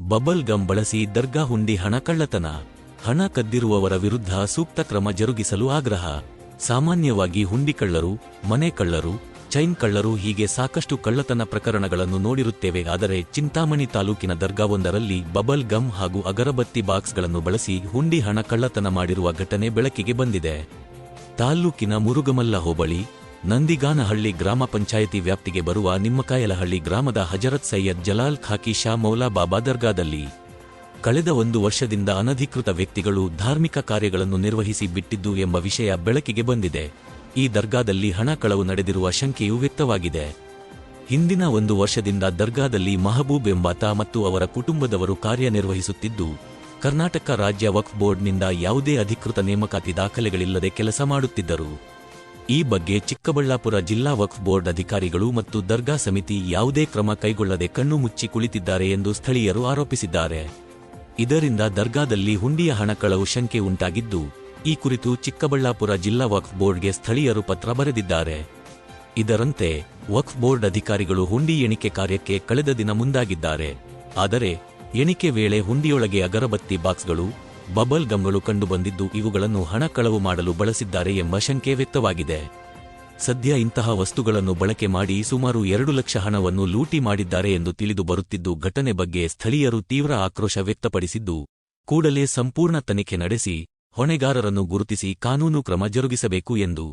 Bubble gum ಬಳಸಿ ದರ್ಗಾ ಹುಂಡಿ ಹಣ ಕಳ್ಳತನ. ಹಣ ಕದ್ದಿರುವವರ ವಿರುದ್ಧ ಸೂಕ್ತ ಕ್ರಮ ಜರುಗಿಸಲು ಆಗ್ರಹ. ಸಾಮಾನ್ಯವಾಗಿ ಹುಂಡಿ ಕಳ್ಳರು, ಮನೆ ಕಳ್ಳರು, ಚೈನ್ ಕಳ್ಳರು ಹೀಗೆ ಸಾಕಷ್ಟು ಕಳ್ಳತನ ಪ್ರಕರಣಗಳನ್ನು ನೋಡಿರುತ್ತೇವೆ. ಆದರೆ ಚಿಂತಾಮಣಿ ತಾಲೂಕಿನ ದರ್ಗಾವೊಂದರಲ್ಲಿ ಬಬಲ್ ಗಮ್ ಹಾಗೂ ಅಗರಬತ್ತಿ ಬಾಕ್ಸ್ಗಳನ್ನು ಬಳಸಿ ಹುಂಡಿ ಹಣ ಕಳ್ಳತನ ಮಾಡಿರುವ ಘಟನೆ ಬೆಳಕಿಗೆ ಬಂದಿದೆ. ತಾಲ್ಲೂಕಿನ ಮುರುಗಮಲ್ಲ ಹೋಬಳಿ ನಂದಿಗಾನಹಳ್ಳಿ ಗ್ರಾಮ ಪಂಚಾಯಿತಿ ವ್ಯಾಪ್ತಿಗೆ ಬರುವ ನಿಮ್ಮಕಾಯಲಹಳ್ಳಿ ಗ್ರಾಮದ ಹಜರತ್ ಸೈಯದ್ ಜಲಾಲ್ ಖಾಕಿ ಶಾ ಮೌಲಾ ಬಾಬಾ ದರ್ಗಾದಲ್ಲಿ ಕಳೆದ ಒಂದು ವರ್ಷದಿಂದ ಅನಧಿಕೃತ ವ್ಯಕ್ತಿಗಳು ಧಾರ್ಮಿಕ ಕಾರ್ಯಗಳನ್ನು ನಿರ್ವಹಿಸಿ ಬಿಟ್ಟಿದ್ದು ಎಂಬ ವಿಷಯ ಬೆಳಕಿಗೆ ಬಂದಿದೆ. ಈ ದರ್ಗಾದಲ್ಲಿ ಹಣ ಕಳವು ನಡೆದಿರುವ ಶಂಕೆಯೂ ವ್ಯಕ್ತವಾಗಿದೆ. ಹಿಂದಿನ ಒಂದು ವರ್ಷದಿಂದ ದರ್ಗಾದಲ್ಲಿ ಮಹಬೂಬ್ ಎಂಬಾತ ಮತ್ತು ಅವರ ಕುಟುಂಬದವರು ಕಾರ್ಯನಿರ್ವಹಿಸುತ್ತಿದ್ದು, ಕರ್ನಾಟಕ ರಾಜ್ಯ ವಕ್ಫ್ ಬೋರ್ಡ್ನಿಂದ ಯಾವುದೇ ಅಧಿಕೃತ ನೇಮಕಾತಿ ದಾಖಲೆಗಳಿಲ್ಲದೆ ಕೆಲಸ ಮಾಡುತ್ತಿದ್ದರು. ಈ ಬಗ್ಗೆ ಚಿಕ್ಕಬಳ್ಳಾಪುರ ಜಿಲ್ಲಾ ವಕ್ಫ್ ಬೋರ್ಡ್ ಅಧಿಕಾರಿಗಳು ಮತ್ತು ದರ್ಗಾ ಸಮಿತಿ ಯಾವುದೇ ಕ್ರಮ ಕೈಗೊಳ್ಳದೆ ಕಣ್ಣು ಮುಚ್ಚಿ ಕುಳಿತಿದ್ದಾರೆ ಎಂದು ಸ್ಥಳೀಯರು ಆರೋಪಿಸಿದ್ದಾರೆ. ಇದರಿಂದ ದರ್ಗಾದಲ್ಲಿ ಹುಂಡಿಯ ಹಣ ಕಳವು ಶಂಕೆ ಉಂಟಾಗಿದ್ದು, ಈ ಕುರಿತು ಚಿಕ್ಕಬಳ್ಳಾಪುರ ಜಿಲ್ಲಾ ವಕ್ಫ್ ಬೋರ್ಡ್ಗೆ ಸ್ಥಳೀಯರು ಪತ್ರ ಬರೆದಿದ್ದಾರೆ. ಇದರಂತೆ, ವಕ್ಫ್ ಬೋರ್ಡ್ ಅಧಿಕಾರಿಗಳು ಹುಂಡಿ ಎಣಿಕೆ ಕಾರ್ಯಕ್ಕೆ ಕಳೆದ ದಿನ ಮುಂದಾಗಿದ್ದಾರೆ. ಆದರೆ, ಎಣಿಕೆ ವೇಳೆ ಹುಂಡಿಯೊಳಗೆ ಅಗರಬತ್ತಿ ಬಾಕ್ಸ್ಗಳು ಬಬಲ್ ಗಮ್ಗಳು ಕಂಡುಬಂದಿದ್ದು ಇವುಗಳನ್ನು ಹಣ ಕಳವು ಮಾಡಲು ಬಳಸಿದ್ದಾರೆ ಎಂಬ ಶಂಕೆ ವ್ಯಕ್ತವಾಗಿದೆ. ಸದ್ಯ ಇಂತಹ ವಸ್ತುಗಳನ್ನು ಬಳಕೆ ಮಾಡಿ ಸುಮಾರು ಎರಡು ಲಕ್ಷ ಹಣವನ್ನು ಲೂಟಿ ಮಾಡಿದ್ದಾರೆ ಎಂದು ತಿಳಿದು ಬರುತ್ತಿದ್ದು ಘಟನೆ ಬಗ್ಗೆ ಸ್ಥಳೀಯರು ತೀವ್ರ ಆಕ್ರೋಶ ವ್ಯಕ್ತಪಡಿಸಿದ್ದು, ಕೂಡಲೇ ಸಂಪೂರ್ಣ ತನಿಖೆ ನಡೆಸಿ, ಹೊಣೆಗಾರರನ್ನು ಗುರುತಿಸಿ ಕಾನೂನು ಕ್ರಮ ಜರುಗಿಸಬೇಕು ಎಂದು.